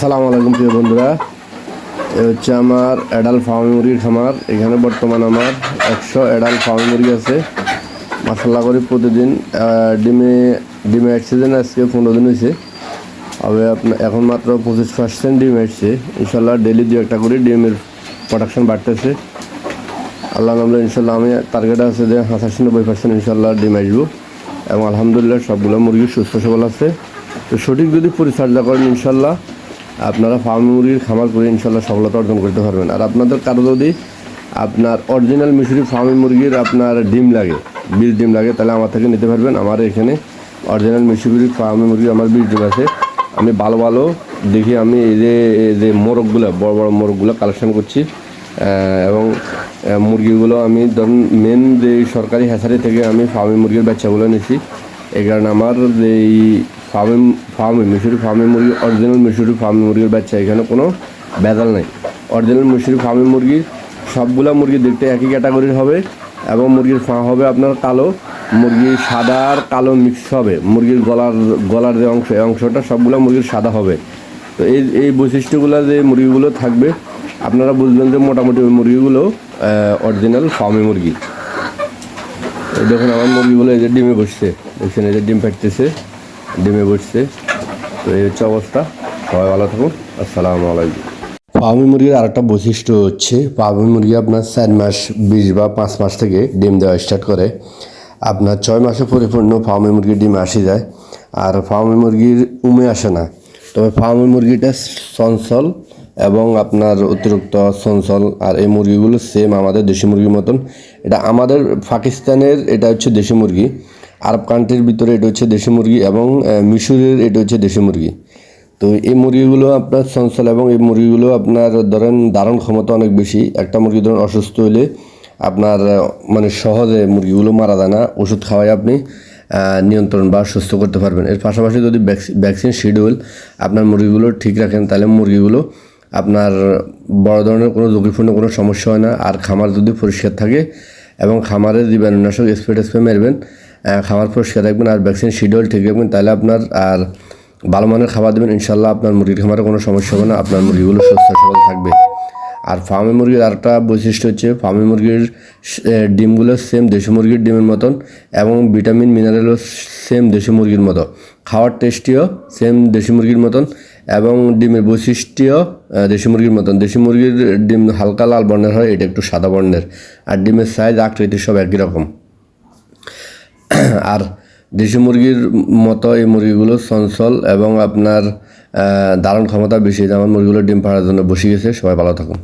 আসসালামু আলাইকুম প্রিয় বন্ধুরা। এ হচ্ছে আমার অ্যাডাল ফার্ম মুরগির খামার। এখানে বর্তমান আমার একশো অ্যাডাল ফার্ম মুরগি আছে। মশলা করি প্রতিদিন ডিমে ডিমে অ্যাক্সিডেন্ট আজকে পনেরো দিন হয়েছে। তবে আপনার এখন মাত্র পঁচিশ পার্সেন্ট ডিম এসছে ইনশাল্লাহ ডেলি দু একটা করে ডিমের প্রোডাকশন বাড়তেছে। আল্লাহ নামলে ইনশাল্লাহ আমি টার্গেট আছে যে সাতাশি নব্বই পার্সেন্ট ইনশাল্লাহ ডিম আসব। এবং আলহামদুলিল্লাহ সবগুলো মুরগি সুস্থ সবল আছে। তো সঠিক যদি পরিচর্যা করেন ইনশাল্লাহ আপনারা ফার্ম মুরগির খামার করে ইনশাল্লাহ সফলতা অর্জন করতে পারবেন। আর আপনাদের কারও যদি আপনার অরিজিনাল মিশরি ফার্মি মুরগির আপনার ডিম লাগে, বীজ ডিম লাগে, তাহলে আমার থেকে নিতে পারবেন। আমার এখানে অরিজিনাল মিশরি ফার্মি মুরগি, আমার বীজ ডিম আছে। আমি ভালো ভালো দেখি আমি এই যে যে মোরগগুলো, বড় বড় মোরগগুলো কালেকশন করছি। এবং মুরগিগুলো আমি ধরুন মেন যে সরকারি হ্যাচারি থেকে আমি ফার্মি মুরগির বাচ্চাগুলো নিছি। এই কারণে আমার যে এই ফার্মি, ফার্মে মিশরি ফার্মি মুরগি অরিজিনাল মিশরি ফার্মি মুরগির বাচ্চা, এখানে কোনো ভেজাল নেই। অরিজিনাল মিশরি ফার্মে মুরগি, সবগুলা মুরগি দেখতে একই ক্যাটাগরির হবে এবং মুরগির ফা হবে আপনার কালো মুরগি সাদা আর কালো মিক্স হবে। মুরগির গলার গলার যে অংশ, এই অংশটা সবগুলো মুরগির সাদা হবে। তো এই এই বৈশিষ্ট্যগুলো যে মুরগিগুলো থাকবে, আপনারা বুঝবেন যে মোটামুটি ওই মুরগিগুলো অরিজিনাল ফার্মি মুরগি। দেখুন আমার মুরগিগুলো এদের ডিমে বসছে। দেখছেন এদের ডিম ফাটতেছে। ডিমে বসছে তো এই হচ্ছে অবস্থা। সবাই ভালো থাকুন। আসসালামু আলাইকুম। ফার্মি মুরগির আরেকটা বৈশিষ্ট্য হচ্ছে ফার্মি মুরগি আপনার চার মাস, বিশ বা পাঁচ মাস থেকে ডিম দেওয়া স্টার্ট করে। আপনার ছয় মাসে পরিপূর্ণ ফার্মি মুরগির ডিম আসে যায়। আর ফার্মি মুরগির উমে আসে না। তবে ফার্মি মুরগিটা চঞ্চল এবং আপনার অতিরিক্ত চঞ্চল আর এই মুরগিগুলো সেম আমাদের দেশি মুরগির মতন। এটা আমাদের পাকিস্তানের, এটা হচ্ছে দেশি মুরগি। আরব কান্ট্রির ভিতরে এটা হচ্ছে দেশি মুরগি এবং মিশরের এটা হচ্ছে দেশি মুরগি। তো এই মুরগিগুলো আপনার চঞ্চল এবং এই মুরগিগুলো আপনার ধরেন ধারণ ক্ষমতা অনেক বেশি। একটা মুরগি ধরেন অসুস্থ হলে আপনার মানে সহজে মুরগিগুলো মারা যায় না। ওষুধ খাওয়াই আপনি নিয়ন্ত্রণ বা সুস্থ করতে পারবেন। এর পাশাপাশি যদি ভ্যাকসিন শিডিউল আপনার মুরগিগুলো ঠিক রাখেন, তাহলে মুরগিগুলো আপনার বড় ধরনের কোনো ঝুঁকিপূর্ণ কোনো সমস্যা হয় না। আর খামার যদি পরিষ্কার থাকে এবং খামারে জীবাণুনাশক স্প্রে টেস্প্রে মারবেন খামার পরিষ্কার রাখবেন আর ভ্যাকসিন শিডিউল ঠিক রাখবেন তাহলে আপনার আর ভালো মানের খাবার দেবেন ইনশাল্লাহ আপনার মুরগির খামারে কোনো সমস্যা হবে না আপনার মুরগিগুলো সুস্থ সবল থাকবে। আর ফার্মি মুরগির আরেকটা বৈশিষ্ট্য হচ্ছে ফার্মি মুরগির ডিমগুলো সেম দেশি মুরগির ডিমের মতন এবং ভিটামিন মিনারেলও সেম দেশি মুরগির মতো। খাওয়ার টেস্টিও সেম দেশি মুরগির মতন এবং ডিমের বৈশিষ্ট্য আহ, দেশি মুরগির মতন। দেশি মুরগির ডিম হালকা লাল বর্ণের হয় এটা একটু সাদা বর্ণের। আর ডিমের সাইজ আকৃতি সব একই রকম। আর দেশি মুরগির মতো এই মুরগিগুলো চঞ্চল এবং আপনার দারুণ ক্ষমতা বেশি। যেমন মুরগিগুলো ডিম পাড়ার জন্য বসে গেছে, সবাই ভালো থাকুন।